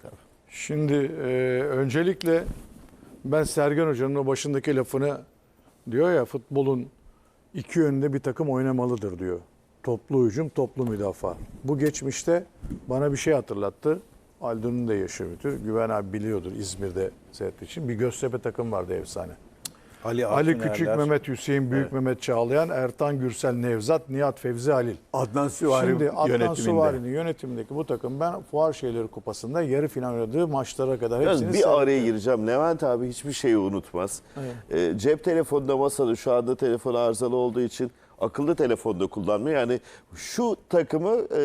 Abi. Şimdi e, öncelikle ben Sergen Hoca'nın o başındaki lafını diyor ya futbolun iki yönde bir takım oynamalıdır diyor. Toplu hücum, toplu müdafaa. Bu geçmişte bana bir şey hatırlattı. Aldun'un da yaşı müdür. Güven abi biliyordur İzmir'de seyrettiği için. Bir Göztepe takım vardı efsane. Ali, Ali Küçük, Mehmet Hüseyin, Büyük Mehmet Çağlayan, Ertan Gürsel, Nevzat, Nihat Fevzi, Halil. Adnan Süvari Şimdi Adnan yönetiminde. Süvari'nin yönetimindeki bu takım ben Fuar Şeyleri Kupası'nda yarı final oynadığı maçlara kadar hepsini bir araya gireceğim. Levent abi hiçbir şeyi unutmaz. Ee, cep telefonunda masada şu anda telefon arızalı olduğu için akıllı telefonda kullanmıyor. Yani şu takımı e,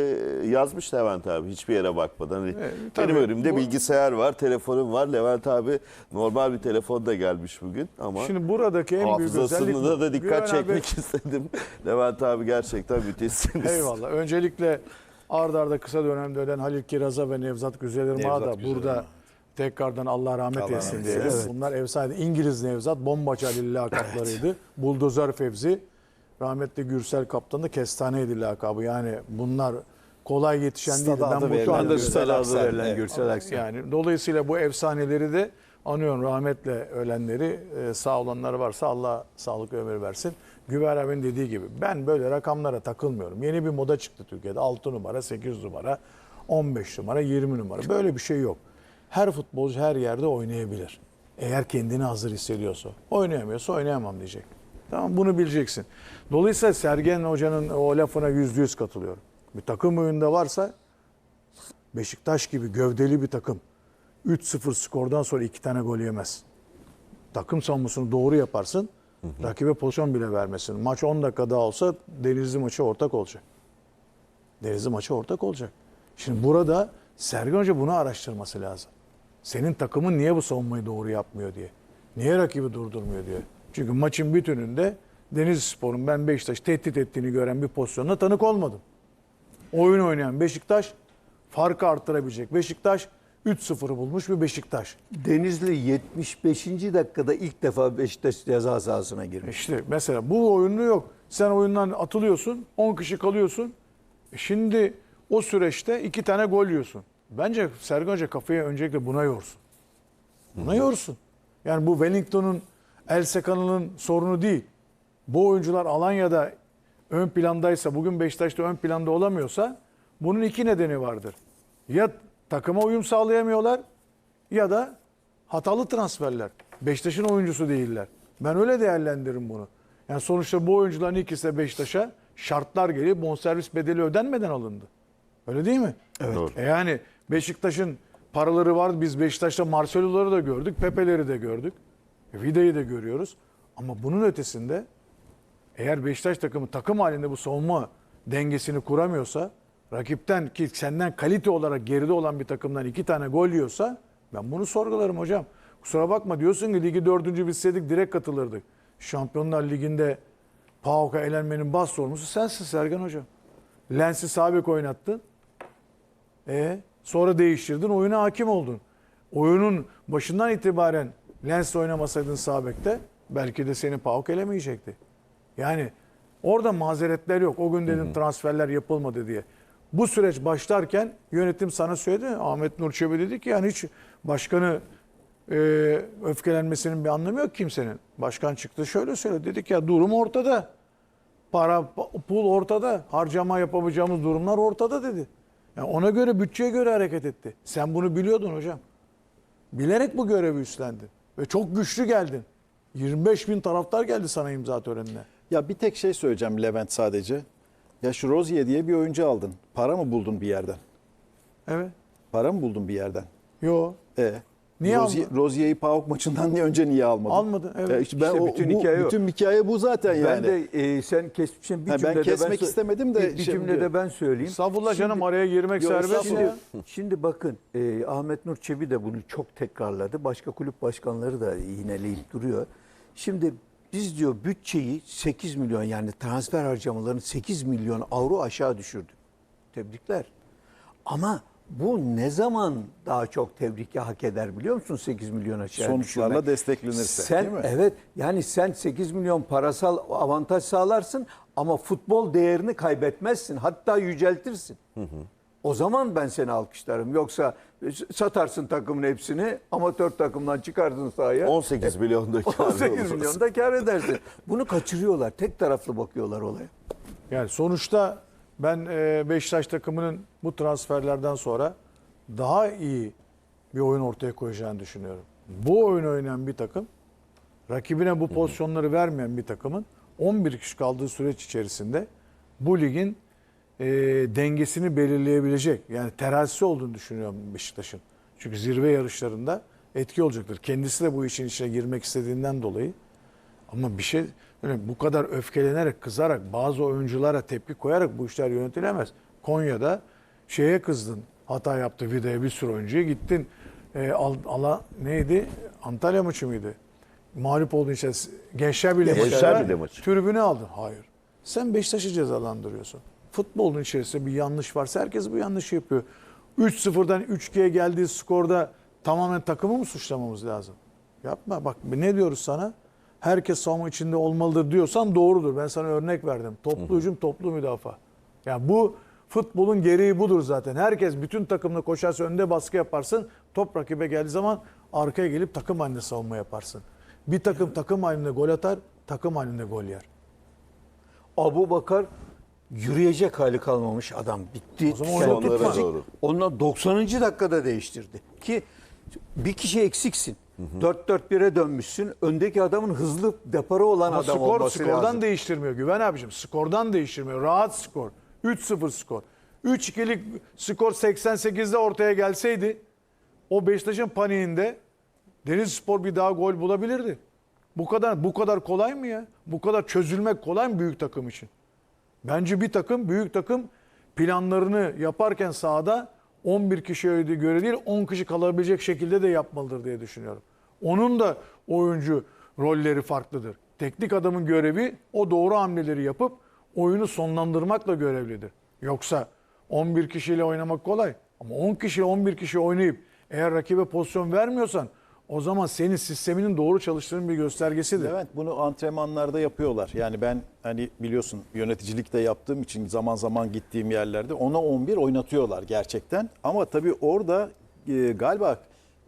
yazmış Levent abi hiçbir yere bakmadan. Hani tabii benim önümde bu- bilgisayar var, telefonum var. Levent abi normal bir telefonda gelmiş bugün ama Şimdi buradaki en büyük özellik hafızasında da dikkat Güven abi- çekmek istedim. Levent abi gerçekten müthişsiniz. Eyvallah. Öncelikle ardarda arda kısa dönemde ölen Halil Kiraza ve Nevzat Güzelirmak'a da Güzelirmak. burada tekrardan Allah rahmet Allah eylesin rahmet diyelim. eylesin. Bunlar efsane. İngiliz Nevzat, Bombaç Halil lakaplarıydı. Buldozer Fevzi, rahmetli Gürsel Kaptan da Kestaneydi lakabı. Yani bunlar kolay yetişen değil. Ben bu şu anda Gürsel Stada adı verilen. Gürsel Aksel. Yani dolayısıyla bu efsaneleri de anıyorum rahmetle ölenleri e, sağ olanları varsa Allah sağlık ömür versin. Güver abinin dediği gibi ben böyle rakamlara takılmıyorum. Yeni bir moda çıktı Türkiye'de 6 numara, 8 numara, 15 numara, 20 numara. Böyle bir şey yok. Her futbolcu her yerde oynayabilir. Eğer kendini hazır hissediyorsa. Oynayamıyorsa oynayamam diyecek. Tamam bunu bileceksin. Dolayısıyla Sergen Hoca'nın o lafına yüzde yüz katılıyorum. Bir takım oyunda varsa Beşiktaş gibi gövdeli bir takım 3-0 skordan sonra iki tane gol yemez. Takım savunmasını doğru yaparsın. Rakibe pozisyon bile vermesin. Maç 10 dakika daha olsa Denizli maçı ortak olacak. Denizli maçı ortak olacak. Şimdi burada Sergen Hoca bunu araştırması lazım. Senin takımın niye bu savunmayı doğru yapmıyor diye. Niye rakibi durdurmuyor diye. Çünkü maçın bütününde Denizli Spor'un ben Beşiktaş tehdit ettiğini gören bir pozisyonuna tanık olmadım. Oyun oynayan Beşiktaş farkı arttırabilecek. Beşiktaş 3-0'ı bulmuş bir Beşiktaş. Denizli 75. dakikada ilk defa Beşiktaş ceza sahasına girmiş. İşte mesela bu oyunu yok. Sen oyundan atılıyorsun, 10 kişi kalıyorsun. E Şimdi o süreçte iki tane gol yiyorsun. Bence Sergen Hoca kafayı öncelikle buna yorsun. Buna yorsun. Yani bu Wellington'un, El Sekan'ın sorunu değil. Bu oyuncular Alanya'da ön plandaysa, bugün Beşiktaş'ta ön planda olamıyorsa bunun iki nedeni vardır. Ya takıma uyum sağlayamıyorlar ya da hatalı transferler. Beşiktaş'ın oyuncusu değiller. Ben öyle değerlendiririm bunu. Yani sonuçta bu oyuncuların ikisi de Beşiktaş'a şartlar geliyor. Bonservis bedeli ödenmeden alındı. Öyle değil mi? Evet. yani Beşiktaş'ın paraları var. Biz Beşiktaş'ta Marcelo'ları da gördük. Pepe'leri de gördük. Vida'yı da görüyoruz. Ama bunun ötesinde eğer Beşiktaş takımı takım halinde bu savunma dengesini kuramıyorsa, rakipten ki senden kalite olarak geride olan bir takımdan iki tane gol yiyorsa ben bunu sorgularım hocam. Kusura bakma diyorsun ki ligi dördüncü bitseydik direkt katılırdık. Şampiyonlar Ligi'nde PAOK'a elenmenin bas sorumlusu sensin Sergen Hocam. Lens'i sağ bek oynattın. E sonra değiştirdin, oyuna hakim oldun. Oyunun başından itibaren Lens oynamasaydın sağ bekte belki de seni PAOK elemeyecekti. Yani orada mazeretler yok. O gün dedim transferler yapılmadı diye. Bu süreç başlarken yönetim sana söyledi. Ahmet Nur Çebi dedi ki yani hiç başkanı e, öfkelenmesinin bir anlamı yok kimsenin. Başkan çıktı şöyle söyledi. Dedik ya durum ortada. Para, pul ortada. Harcama yapamayacağımız durumlar ortada dedi. Yani ona göre bütçeye göre hareket etti. Sen bunu biliyordun hocam. Bilerek bu görevi üstlendin. Ve çok güçlü geldin. 25 bin taraftar geldi sana imza törenine. Ya bir tek şey söyleyeceğim Levent sadece. Ya şu Rozier diye bir oyuncu aldın. Para mı buldun bir yerden? Evet. Para mı buldun bir yerden? Yo. E. Niye Rozier, almadın? Rozier'i PAOK maçından niye önce niye almadın? Almadın, evet. Ya işte ben İşte o, bütün bu, hikaye o. bütün hikaye bu zaten yani. Ben de e, sen kesmişsin bir Ha, ben cümlede kesmek sö- istemedim de bir, bir şimdi- cümlede ben söyleyeyim. Estağfurullah canım araya girmek serbest. ya. Şimdi, şimdi bakın e, Ahmet Nur Çebi de bunu çok tekrarladı. Başka kulüp başkanları da yineleyip duruyor. Şimdi biz diyor bütçeyi 8 milyon yani transfer harcamalarını 8 milyon avro aşağı düşürdük. Tebrikler. Ama bu ne zaman daha çok tebriki hak eder biliyor musun 8 milyon aşağı Sonuçlarla düşürmek? desteklenirse, Sen, değil mi? Evet yani sen 8 milyon parasal avantaj sağlarsın ama futbol değerini kaybetmezsin. Hatta yüceltirsin. O zaman ben seni alkışlarım. Yoksa satarsın takımın hepsini, amatör takımdan çıkardın sahaya. 18 milyonda kâr 18 oluruz. milyon da kar edersin. Bunu kaçırıyorlar. Tek taraflı bakıyorlar olaya. Yani sonuçta ben e, Beşiktaş takımının bu transferlerden sonra daha iyi bir oyun ortaya koyacağını düşünüyorum. Bu oyun oynayan bir takım, rakibine bu pozisyonları vermeyen bir takımın 11 kişi kaldığı süreç içerisinde bu ligin e, dengesini belirleyebilecek yani terazisi olduğunu düşünüyorum Beşiktaş'ın. Çünkü zirve yarışlarında etki olacaktır. Kendisi de bu işin içine girmek istediğinden dolayı ama bir şey yani bu kadar öfkelenerek, kızarak, bazı oyunculara tepki koyarak bu işler yönetilemez. Konya'da şeye kızdın. Hata yaptı Vida'ya bir sürü oyuncuya gittin. E, al, ala neydi? Antalya maçı mıydı? Mağlup olduğun için Gençler Birliği Gençler Birliği maçı. Tribüne aldın. Hayır. Sen Beşiktaş'ı cezalandırıyorsun. Futbolun içerisinde bir yanlış varsa herkes bu yanlışı yapıyor. 3-0'dan 3-2'ye geldiği skorda tamamen takımı mı suçlamamız lazım? Yapma bak ne diyoruz sana? Herkes savunma içinde olmalıdır diyorsan doğrudur. Ben sana örnek verdim. Toplu hücum, toplu müdafaa. Yani bu futbolun gereği budur zaten. Herkes bütün takımla koşarsa önde baskı yaparsın. Top rakibe geldiği zaman arkaya gelip takım halinde savunma yaparsın. Bir takım takım halinde gol atar, takım halinde gol yer. Abu Bakar yürüyecek hali kalmamış adam. Bitti. O zaman fizik- doğru. Ondan 90. dakikada değiştirdi. Ki bir kişi eksiksin. 4-4-1'e dönmüşsün. Öndeki adamın hızlı deparı olan Ama adam skor olması skordan lazım. değiştirmiyor Güven abicim. Skordan değiştirmiyor. Rahat skor. 3-0 skor. 3-2'lik skor 88'de ortaya gelseydi o Beşiktaş'ın paniğinde Denizspor bir daha gol bulabilirdi. Bu kadar bu kadar kolay mı ya? Bu kadar çözülmek kolay mı büyük takım için? Bence bir takım, büyük takım planlarını yaparken sahada 11 kişiye göre değil 10 kişi kalabilecek şekilde de yapmalıdır diye düşünüyorum. Onun da oyuncu rolleri farklıdır. Teknik adamın görevi o doğru hamleleri yapıp oyunu sonlandırmakla görevlidir. Yoksa 11 kişiyle oynamak kolay ama 10 kişi 11 kişi oynayıp eğer rakibe pozisyon vermiyorsan o zaman senin sisteminin doğru çalıştığının bir göstergesidir. Levent bunu antrenmanlarda yapıyorlar. Yani ben hani biliyorsun yöneticilikte yaptığım için zaman zaman gittiğim yerlerde ona 11 oynatıyorlar gerçekten. Ama tabii orada e, galiba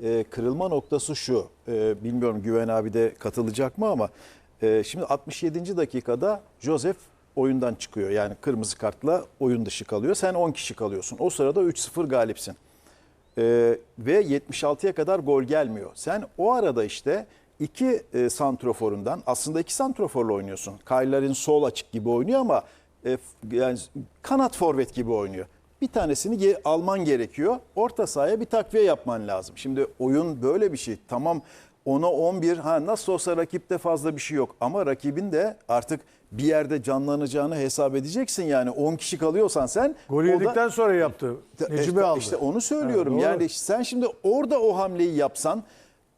e, kırılma noktası şu. E, bilmiyorum Güven abi de katılacak mı ama e, şimdi 67. dakikada Joseph oyundan çıkıyor. Yani kırmızı kartla oyun dışı kalıyor. Sen 10 kişi kalıyorsun. O sırada 3-0 galipsin. Ee, ve 76'ya kadar gol gelmiyor. Sen o arada işte iki e, santroforundan aslında iki santroforla oynuyorsun. Kaylar'ın sol açık gibi oynuyor ama e, yani kanat forvet gibi oynuyor. Bir tanesini ge- alman gerekiyor. Orta sahaya bir takviye yapman lazım. Şimdi oyun böyle bir şey. Tamam ona 11 ha nasıl olsa rakipte fazla bir şey yok ama rakibin de artık bir yerde canlanacağını hesap edeceksin yani 10 kişi kalıyorsan sen Golü o da- yedikten sonra yaptı. Necibe işte, aldı. işte onu söylüyorum. Evet, doğru. yani sen şimdi orada o hamleyi yapsan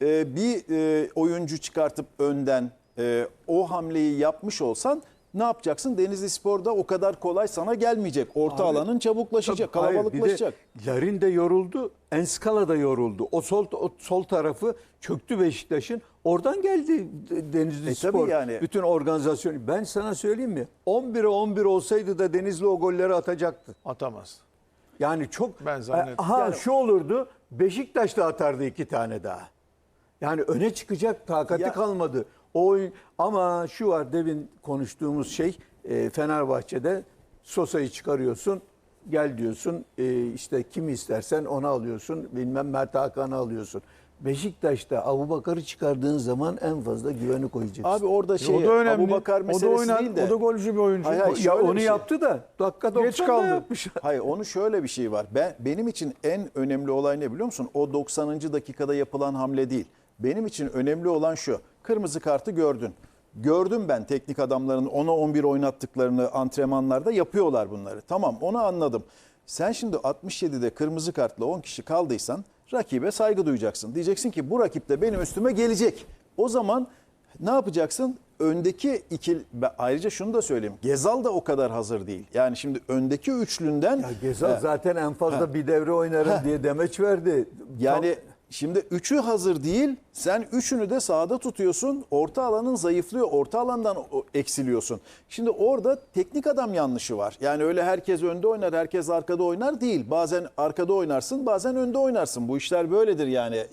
e, bir e, oyuncu çıkartıp önden e, o hamleyi yapmış olsan ne yapacaksın? Denizli Spor'da o kadar kolay sana gelmeyecek. Orta alanın çabuklaşacak, Tabii, hayır, kalabalıklaşacak. Bir de Larin de yoruldu. Enskala da yoruldu. O sol o sol tarafı çöktü Beşiktaş'ın. Oradan geldi Denizli E, Spor. yani. Bütün organizasyon. Ben sana söyleyeyim mi? 11'e 11 olsaydı da Denizli o golleri atacaktı. Atamaz. Yani çok Ben zannettim. Ha Yani- şu olurdu. Beşiktaş da atardı iki tane daha. Yani öne çıkacak takati Ya- kalmadı. O ama şu var demin konuştuğumuz şey e, Fenerbahçe'de Sosa'yı çıkarıyorsun. Gel diyorsun e, işte kimi istersen onu alıyorsun. Bilmem Mert Hakan'ı alıyorsun. Beşiktaş'ta Abu Bakar'ı çıkardığın zaman en fazla güveni koyacaksın. Abi orada şey o da önemli. Abubakar o da meselesi oynar, değil de. o da golcü bir oyuncu. Hayır, hayır. ya onu şey. yaptı da dakika 90'da Geç kaldı. yapmış. Hayır onu şöyle bir şey var. Ben benim için en önemli olay ne biliyor musun? O 90. dakikada yapılan hamle değil. Benim için önemli olan şu. Kırmızı kartı gördün. Gördüm ben teknik adamların 10'a 11 oynattıklarını antrenmanlarda yapıyorlar bunları. Tamam onu anladım. Sen şimdi 67'de kırmızı kartla 10 kişi kaldıysan rakibe saygı duyacaksın. Diyeceksin ki bu rakip de benim üstüme gelecek. O zaman ne yapacaksın? Öndeki ikil ayrıca şunu da söyleyeyim. Gezal da o kadar hazır değil. Yani şimdi öndeki üçlünden Ya Gezal He. zaten en fazla bir devre oynarım Ha. diye demeç verdi. Yani Şimdi üçü hazır değil. Sen üçünü de sahada tutuyorsun. Orta alanın zayıflıyor. Orta alandan eksiliyorsun. Şimdi orada teknik adam yanlışı var. Yani öyle herkes önde oynar, herkes arkada oynar değil. Bazen arkada oynarsın, bazen önde oynarsın. Bu işler böyledir yani.